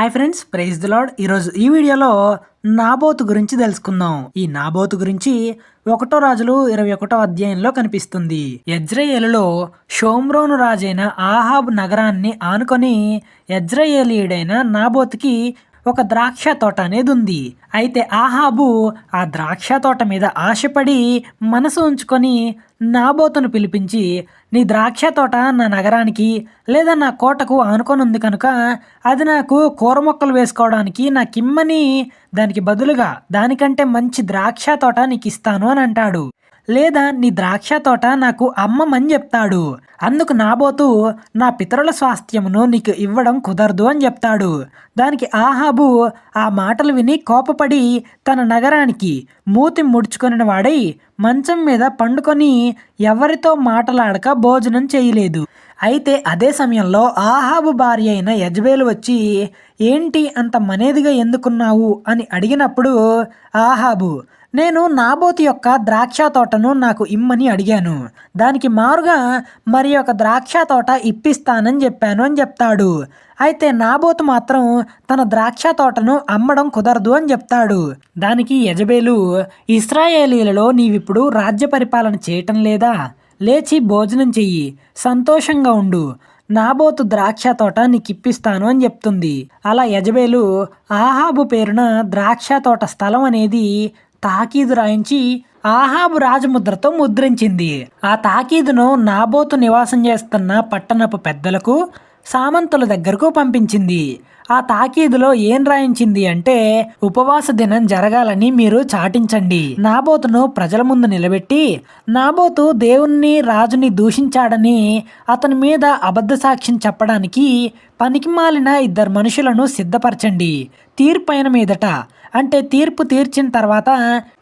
Hi friends praise the Lord ఈరోజు ఈ వీడియోలో నాబోతు గురించి తెలుసుకుందాం. ఈ నాబోతు గురించి ఒకటో రాజులు ఇరవై ఒకటో అధ్యాయంలో కనిపిస్తుంది. యజ్రయేలులో షోమ్రోను రాజైన ఆహాబ్ నగరాన్ని ఆనుకొని యజ్రయేలీయుడైన నాబోతుకి ఒక ద్రాక్ష తోట అనేది ఉంది అయితే ఆహాబు ఆ ద్రాక్ష తోట మీద ఆశపడి మనసు ఉంచుకొని నాబోతును పిలిపించి నీ ద్రాక్ష తోట నా నగరానికి లేదా నా కోటకు ఆనుకొని ఉంది కనుక అది నాకు కూర మొక్కలు వేసుకోవడానికి నాకు ఇమ్మని దానికి బదులుగా దానికంటే మంచి ద్రాక్ష తోట నీకు ఇస్తాను అని అంటాడు. లేదా నీ ద్రాక్ష తోట నాకు అమ్మమని చెప్తాడు. అందుకు నాబోతు నా పితరుల స్వాస్థ్యమును నీకు ఇవ్వడం కుదరదు అని చెప్తాడు. దానికి ఆహాబు ఆ మాటలు విని కోపపడి తన నగరానికి మూతి ముడుచుకొనిన వాడై మంచం మీద పండుకొని ఎవరితో మాటలాడక భోజనం చేయలేదు. అయితే అదే సమయంలో ఆహాబు భార్య అయిన యజ్బేలు వచ్చి ఏంటి అంత మనేదిగా ఎందుకున్నావు? అని అడిగినప్పుడు ఆహాబు నేను నాబోతి యొక్క ద్రాక్ష తోటను నాకు ఇమ్మని అడిగాను. దానికి మారుగా మరి ఒక ద్రాక్ష తోట ఇప్పిస్తానని చెప్పాను అని చెప్తాడు. అయితే నాబోతు మాత్రం తన ద్రాక్ష తోటను అమ్మడం కుదరదు అని చెప్తాడు. దానికి యజబేలు ఇస్రాయేలీలలో నీవిప్పుడు రాజ్య పరిపాలన చేయటం లేదా? లేచి భోజనం చెయ్యి సంతోషంగా ఉండు. నాబోతు ద్రాక్ష తోట నీకిప్పిస్తాను అని చెప్తుంది. అలా యజబేలు ఆహాబు పేరున ద్రాక్ష తోట స్థలం అనేది తాకీదు రాయించి ఆహాబు రాజముద్రతో ముద్రించింది. ఆ తాకీదును నాబోతు నివాసం చేస్తున్న పట్టణపు పెద్దలకు సామంతుల దగ్గరకు పంపించింది. ఆ తాకీదులో ఏం రాయించింది అంటే ఉపవాస దినం జరగాలని మీరు చాటించండి. నాబోతును ప్రజల ముందు నిలబెట్టి నాబోతు దేవుణ్ణి రాజుని దూషించాడని అతని మీద అబద్ధ సాక్ష్యం చెప్పడానికి పనికిమాలిన ఇద్దరు మనుషులను సిద్ధపరచండి. తీర్పైన మీదట అంటే తీర్పు తీర్చిన తర్వాత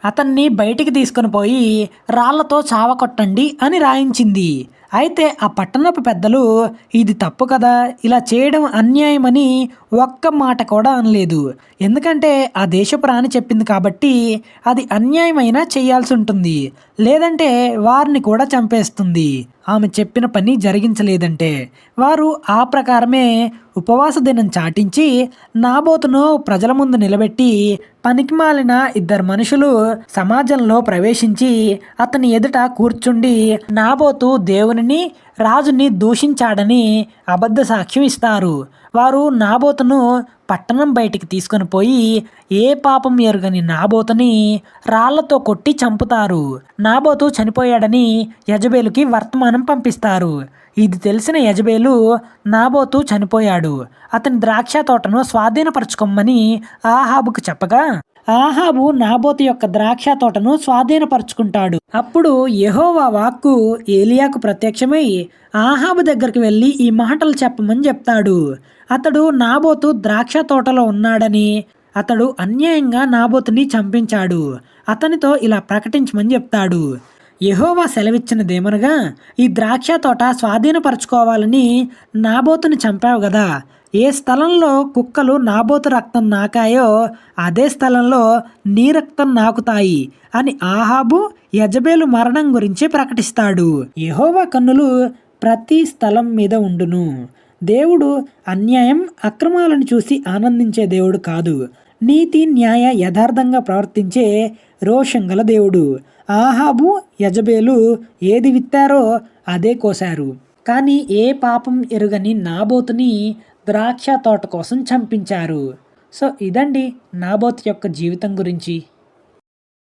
అతన్ని బయటికి తీసుకుని పోయి రాళ్ళతో చావకొట్టండి అని రాయించింది. అయితే ఆ పట్టణపు పెద్దలు ఇది తప్పు కదా ఇలా చేయడం అన్యాయమని ఒక్క మాట కూడా అనలేదు. ఎందుకంటే ఆ దేశపు రాణి చెప్పింది కాబట్టి అది అన్యాయమైనా చేయాల్సి ఉంటుంది లేదంటే వారిని కూడా చంపేస్తుంది. ఆమె చెప్పిన పని జరిగించలేదంటే. వారు ఆ ప్రకారమే ఉపవాస దినం చాటించి నాబోతును ప్రజల ముందు నిలబెట్టి పనికిమాలిన ఇద్దరు మనుషులు సమాజంలో ప్రవేశించి అతని ఎదుట కూర్చుండి నాబోతు దేవునిని రాజుని దూషించాడని అబద్ధ సాక్ష్యం ఇస్తారు. వారు నాబోతును పట్టణం బయటికి తీసుకొని పోయి ఏ పాపం ఎరుగని నాబోతుని రాళ్ళతో కొట్టి చంపుతారు. నాబోతు చనిపోయాడని యజబేలుకి వర్తమానం పంపిస్తారు. ఇది తెలిసిన యజబేలు నాబోతు చనిపోయాడు. అతని ద్రాక్ష తోటను స్వాధీనపరచుకోమని ఆహాబుకు చెప్పగా ఆహాబు నాబోతు యొక్క ద్రాక్ష తోటను స్వాధీనపరుచుకుంటాడు. అప్పుడు యహోవా వాక్కు ఏలియాకు ప్రత్యక్షమై ఆహాబు దగ్గరికి వెళ్ళి ఈ మాటలు చెప్పమని చెప్తాడు. అతడు నాబోతు ద్రాక్ష తోటలో ఉన్నాడని అతడు అన్యాయంగా నాబోతుని చంపించాడు. అతనితో ఇలా ప్రకటించమని చెప్తాడు. యహోవా సెలవిచ్చినదేమనగా ఈ ద్రాక్ష తోట స్వాధీనపరచుకోవాలని నాబోతుని చంపావు కదా ఏ స్థలంలో కుక్కలు నాబోతు రక్తం నాకాయో అదే స్థలంలో నీ రక్తం నాకుతాయి అని ఆహాబు యజబేలు మరణం గురించి ప్రకటిస్తాడు. యహోవా కన్నులు ప్రతి స్థలం మీద ఉండును. దేవుడు అన్యాయం అక్రమాలను చూసి ఆనందించే దేవుడు కాదు. నీతి న్యాయ యథార్థంగా ప్రవర్తించే రోషంగల దేవుడు. ఆహాబు యజబేలు ఏది విత్తారో అదే కోశారు. కానీ ఏ పాపం ఎరుగని నాబోతుని ద్రాక్ష తోట కోసం చంపించారు. సో ఇదండి నాబోత్ యొక్క జీవితం గురించి.